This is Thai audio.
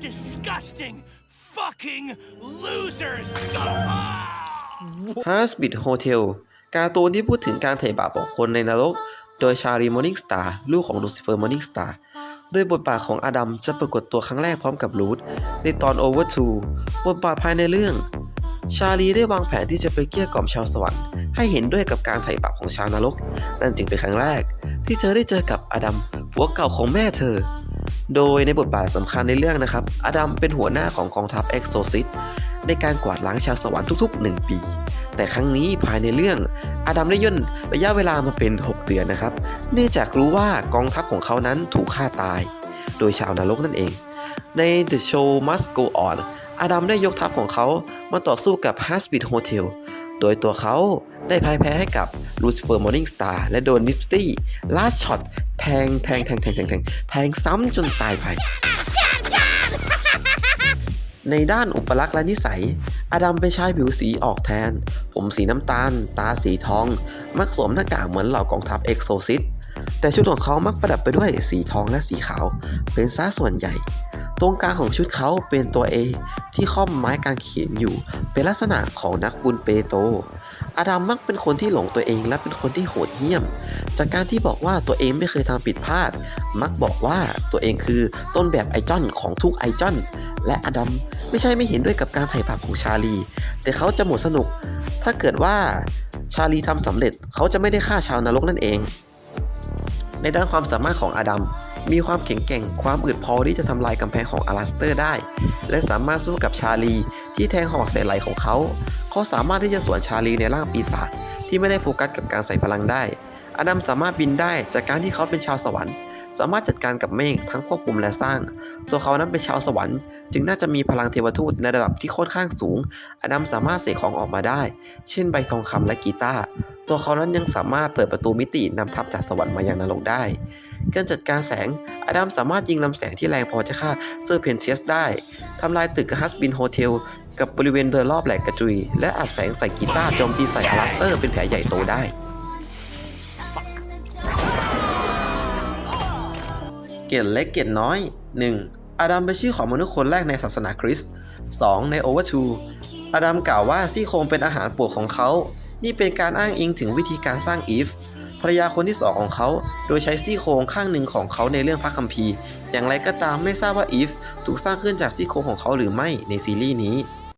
disgusting fucking losers. H a s b i t Hotel การ์ตูนที่พูดถึงการไถ่บาปของคนในนรก โดยชารีมอร์นิงสตาร์ลูกของลูซิเฟอร์มอร์นิงสตาร์โดยบทบาทของอดัมจะปรากฏตัวครั้งแรกพร้อมกับรูธในตอน Over 2บทบาทภายในเรื่อง ชาลีได้วางแผนที่จะไปเกลี้ยกล่อมชาวสวรรค์ให้เห็นด้วยกับการไถ่บาปของชาวนรก นั่นจึงเป็นครั้งแรก ที่เธอได้เจอกับอดัมผัวเก่าของแม่เธอ โดยในบทบาทสำคัญในเรื่องนะครับ อดัมเป็นหัวหน้าของกองทัพเอ็กโซซิสในการกวาดล้างชาวสวรรค์ทุก ๆ 1 ปี แต่ครั้งนี้ภายในเรื่อง อดัมได้ย่นระยะเวลามาเป็น 6 เดือนนะครับ เนื่องจากรู้ว่ากองทัพของเขานั้นถูกฆ่าตาย โดยชาวนรกนั่นเอง ใน The Show Must Go On อดัมได้ยกทัพของเขามาต่อสู้กับ h a s b i t Hotel โดยตัวเขาได้พ่ายแพ้ให้กับ Lucifer Morning Star และโดนนิฟตี้ลาดช็อต แทงแทงแทงแทงแทงแทงแทงซ้ำจนตายไป ในด้านอุปลักษณ์และนิสัย อดัมเป็นชายผิวสีออกแทน ผมสีน้ำตาล ตาสีทอง มักสวมหน้ากากเหมือนเหล่ากองทัพเอ็กโซซิสแต่ชุดของเขามักประดับไปด้วยสีทองและสีขาว เป็นซะส่วนใหญ่ ตรงกลางของชุดเขาเป็นตัว A ที่ค่อมไม้กางเขนอยู่ เป็นลักษณะของนักบุญเปโตรอดัมมักเป็นคนที่หลงตัวเองและเป็นคนที่โหดเหี้ยม จากการที่บอกว่าตัวเองไม่เคยทำผิดพลาด มักบอกว่าตัวเองคือต้นแบบไอจอนของทุกไอจอน และอดัมไม่ใช่ไม่เห็นด้วยกับการไถ่บาปของชาลี แต่เขาจะหมดสนุก ถ้าเกิดว่าชาลีทำสำเร็จเขาจะไม่ได้ฆ่าชาวนรกนั่นเอง ในด้านความสามารถของอดัมมีความแข็งแกร่งความอึดพอที่จะทำลายกำแพงของอลาสเตอร์ได้ และสามารถสู้กับชาลีที่แทงหอกใส่ไหลของเขา เขาสามารถที่จะสวนชาลีในร่างปีศาจที่ไม่ได้โฟกัสกับการใส่พลังได้ อดัมสามารถบินได้จากการที่เขาเป็นชาวสวรรค์ สามารถจัดการกับเมฆทั้งควบคุมและสร้าง ตัวเขานั้นเป็นชาวสวรรค์ จึงน่าจะมีพลังเทวทูตในระดับที่ค่อนข้างสูงอดัมสามารถเสกของออกมาได้ เช่นใบทองคำและกีตาร์ตัวเขานั้นยังสามารถเปิดประตูมิตินำทัพจากสวรรค์มายังนรกได้การจัดการแสงอดัมสามารถยิงลำแสงที่แรงพอจะฆ่าเซอร์เพนเซียสได้ ทำลายตึกฮัสบินโฮเทล กับบริเวณโดยรอบแหลกกระจุย และอัดแสงใส่กีตาร์โจมตีใส่อลาสเตอร์เป็นแผลใหญ่โตได้ เกตเล็กเกตน้อย 1. อาดัมเป็นชื่อของมนุษย์คนแรกในศาสนาคริสต์ 2. ในโอเวอร์ชูอาดัมกล่าวว่าซี่โครงเป็นอาหารโปรดของเขา นี่เป็นการอ้างอิงถึงวิธีการสร้างอีฟภรรยาคนที่สองของเขา โดยใช้ซี่โครงข้างหนึ่งของเขาในเรื่องพระคัมภีร์ อย่างไรก็ตามไม่ทราบว่าอีฟถูกสร้างขึ้นจากซี่โครงของเขาหรือไม่ในซีรีส์นี้